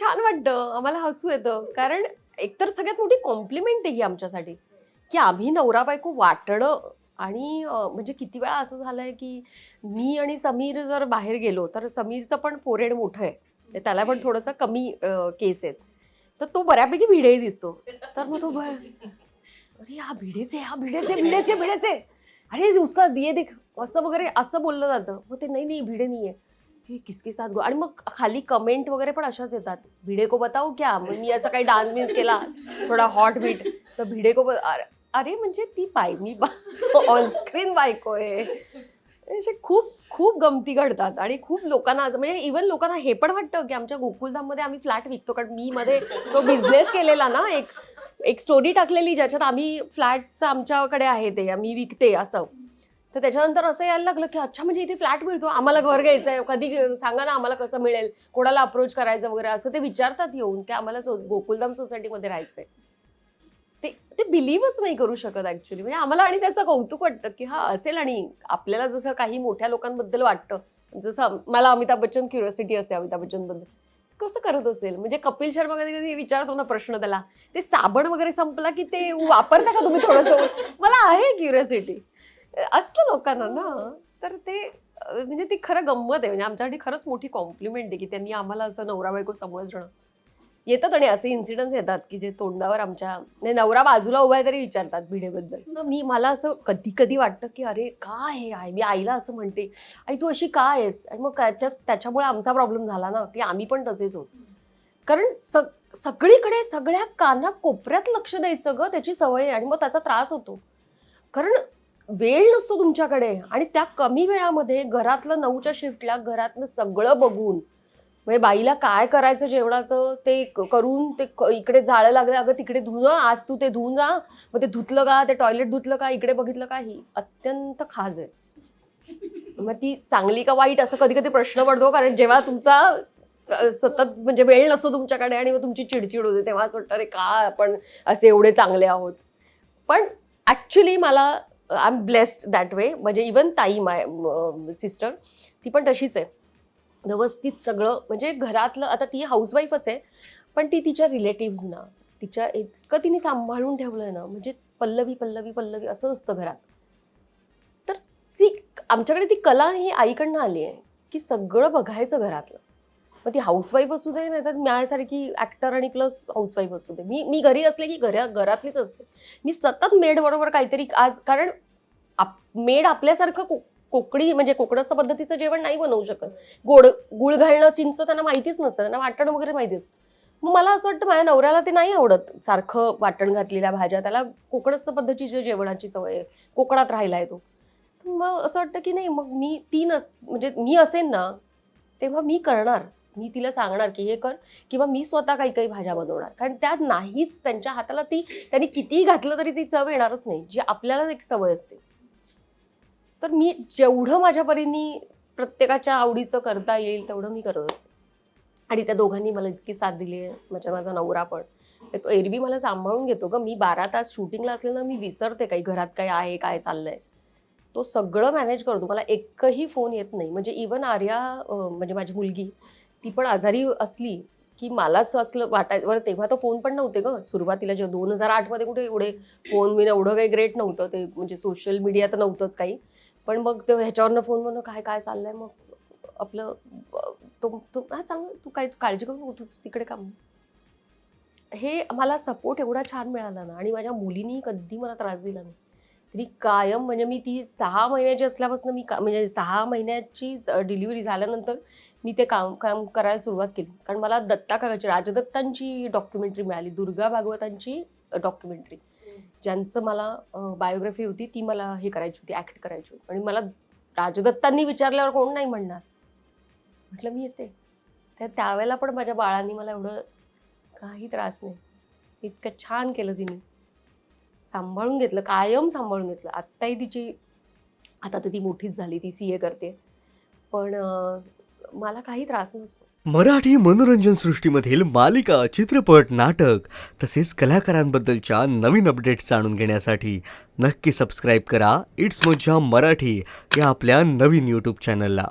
छान वाटतं. आम्हाला हसू येतं. कारण एकतर सगळ्यात मोठी कॉम्प्लिमेंट आहे ही आमच्यासाठी. की आम्ही नवरा बायको वाटणं आणि म्हणजे किती वेळा असं झालंय की मी आणि समीर जर बाहेर गेलो तर समीरचं पण फोरेड मोठं आहे. त्याला पण थोडंसं कमी केस आहेत. तर तो बऱ्यापैकी भिडे दिसतो. तर मग तो भर अरे हा भिडेचे हा भिडेचे भिडेचे भिडेचे अरे उसका दिये देख. असं वगैरे असं बोललं जातं. मग ते नाही नाही भिडे नाही आहे हे किसके साथ गो आणि मग खाली कमेंट वगैरे पण अशाच येतात. भिडे को बताऊ क्या? मग मी असा काही डान्स बिन्स केला. थोडा हॉट बीट तर भिडे को अरे- म्हणजे ती बाय मी ऑनस्क्रीन बायको आहे. असे खूप खूप गमती घडतात आणि खूप लोकांना म्हणजे इव्हन लोकांना हे पण वाटतं की आमच्या गोकुलधाममध्ये आम्ही फ्लॅट विकतो. कारण मी मध्ये तो बिझनेस केलेला ना एक एक स्टोरी टाकलेली ज्याच्यात आम्ही फ्लॅटचं आमच्याकडे आहे ते मी विकते असं. तर त्याच्यानंतर असं यायला लागलं की अच्छा म्हणजे इथे फ्लॅट मिळतो. आम्हाला घर घ्यायचं आहे. कधी सांगा ना आम्हाला कसं मिळेल? कोणाला अप्रोच करायचं वगैरे? असं ते विचारतात येऊन की आम्हाला सो गोकुलधाम सोसायटीमध्ये राहायचंय. ते ते बिलीव्हच नाही करू शकत ऍक्च्युली म्हणजे आम्हाला आणि त्याचं कौतुक वाटतं की हा असेल आणि आपल्याला जसं काही मोठ्या लोकांबद्दल वाटतं जसं मला अमिताभ बच्चन क्युरियोसिटी असते अमिताभ बच्चनबद्दल कसं करत असेल? म्हणजे कपिल शर्मा कधी कधी विचारतो ना प्रश्न त्याला. ते साबण वगैरे संपला की ते वापरता का तुम्ही थोडंसं? मला आहे क्युरियोसिटी असतं लोकांना ना तर ते म्हणजे ती खरं गंमत आहे. म्हणजे आमच्यासाठी खरंच मोठी कॉम्प्लिमेंट आहे की त्यांनी आम्हाला असं नवरा बायको समजणं. येतात आणि असे इन्सिडन्स येतात की जे तोंडावर आमच्या म्हणजे नवरा बाजूला उभा आहे तरी विचारतात भिडेबद्दल. मग मी मला असं कधी कधी वाटतं की अरे काय हे आहे मी आईला असं म्हणते आई तू अशी काय आहेस? आणि मग त्याच्यात त्याच्यामुळे आमचा प्रॉब्लेम झाला ना की आम्ही पण तसेच होत. कारण स सगळीकडे सगळ्या काना कोपऱ्यात लक्ष द्यायचं ग त्याची सवय आहे आणि मग त्याचा त्रास होतो. कारण वेळ नसतो तुमच्याकडे. आणि त्या कमी वेळामध्ये घरातलं नऊच्या शिफ्टला घरातलं सगळं बघून म्हणजे बाईला काय करायचं जेवणाचं ते करून ते इकडे जाळं लागलं अगं तिकडे धुणं आज तू ते धुवून जा मग ते धुतलं का ते टॉयलेट धुतलं का इकडे बघितलं का ही अत्यंत खाज आहे. मग ती चांगली का वाईट असं कधी कधी प्रश्न पडतो कारण जेव्हा तुमचा सतत म्हणजे वेळ नसतो तुमच्याकडे आणि मग तुमची चिडचिड होते तेव्हा असं वाटतं अरे का आपण असे एवढे चांगले आहोत? पण ॲक्च्युली मला I am blessed that way म्हणजे इवन ताई माय सिस्टर ती पण तशीच आहे. व्यवस्थित सगळं म्हणजे घरातलं आता ती हाऊसवाईफच आहे पण ती तिच्या रिलेटिव्हजना तिच्या इतकं तिने सांभाळून ठेवलं ना म्हणजे पल्लवी पल्लवी पल्लवी असं असतं घरात. तर ती आमच्याकडे ती कला ही आईकडनं आली आहे की सगळं बघायचं घरातलं. मग ती हाऊसवाईफ असू दे नाही तर माझ्यासारखी ॲक्टर आणि प्लस हाऊसवाईफ असू दे. मी मी घरी असले की घरा घरातलीच असते. मी सतत मेड बरोबर काहीतरी आज कारण आप मेड आपल्यासारखं को कोकणी म्हणजे कोकणस्थ पद्धतीचं जेवण नाही बनवू शकत. गोड गुळ घालणं चिंच त्यांना माहितीच नसतं. त्यांना वाटण वगैरे माहितीच मग मला असं वाटतं माझ्या नवऱ्याला ते नाही आवडत. सारखं वाटण घातलेल्या भाज्या. त्याला कोकणस्थ पद्धतीच्या जेवणाची सवय आहे. कोकणात राहिला आहे तो. मग असं वाटतं की नाही मग मी ती नस म्हणजे मी असेन ना तेव्हा मी करणार. मी तिला सांगणार की हे कर किंवा मी स्वतः काही काही भाज्या बनवणार. कारण त्यात नाहीच त्यांच्या हाताला ती त्यांनी कितीही घातलं तरी ती चव येणारच नाही. जी आपल्याला एक सवय असते. तर मी जेवढं माझ्या परीने प्रत्येकाच्या आवडीचं करता येईल तेवढं मी करत असते. आणि त्या दोघांनी मला इतकी साथ दिली आहे म्हणजे माझा नवरा पण. तो एरवी मला सांभाळून घेतो ग. मी बारा तास शूटिंगला असल्यानं मी विसरते काही घरात काय आहे काय चाललंय. तो सगळं मॅनेज करतो. मला एकही फोन येत नाही. म्हणजे इवन आर्या म्हणजे माझी मुलगी ती पण आजारी असली की मलाच असलं वाटायचं बरं तेव्हा तर फोन पण नव्हते ग. सुरुवातीला जेव्हा दोन हजार आठमध्ये कुठे एवढे फोन मी एवढं काही ग्रेट नव्हतं. ते म्हणजे सोशल मीडिया तर नव्हतंच काही. पण मग ते ह्याच्यावरनं फोन म्हणून काय काय चाललंय? मग आपलं तो तो हा चांगलं तू काय काळजी करू नको तू तिकडे काम. हे मला सपोर्ट एवढा छान मिळाला ना आणि माझ्या मुलीनी कधी मला त्रास दिला नाही. ती कायम म्हणजे मी ती सहा महिन्याची असल्यापासून मी का म्हणजे सहा महिन्याची डिलिव्हरी झाल्यानंतर मी ते काम काम करायला सुरुवात केली. कारण मला दत्ता करायची राजदत्तांची डॉक्युमेंटरी मिळाली दुर्गा भागवतांची डॉक्युमेंटरी ज्यांचं मला बायोग्राफी होती ती मला हे करायची होती ॲक्ट करायची होती. आणि मला राजदत्तांनी विचारल्यावर कोण नाही म्हणणार. म्हटलं मी येते. तर त्यावेळेला पण माझ्या बाळांनी मला एवढं काही त्रास नाही. इतकं छान केलं तिने. सांभाळून घेतलं कायम सांभाळून घेतलं. आत्ताही तिची आता तर ती मोठीच झाली ती सी ए करते. पण मला काही त्रास नसतो. मराठी मनोरंजन सृष्टीमधील मालिका चित्रपट नाटक तसेच कलाकारांबद्दलच्या नवीन अपडेट्स जाणून घेण्यासाठी नक्की सबस्क्राईब करा. इट्स मज्जा मराठी या आपल्या नवीन यूट्यूब चॅनलला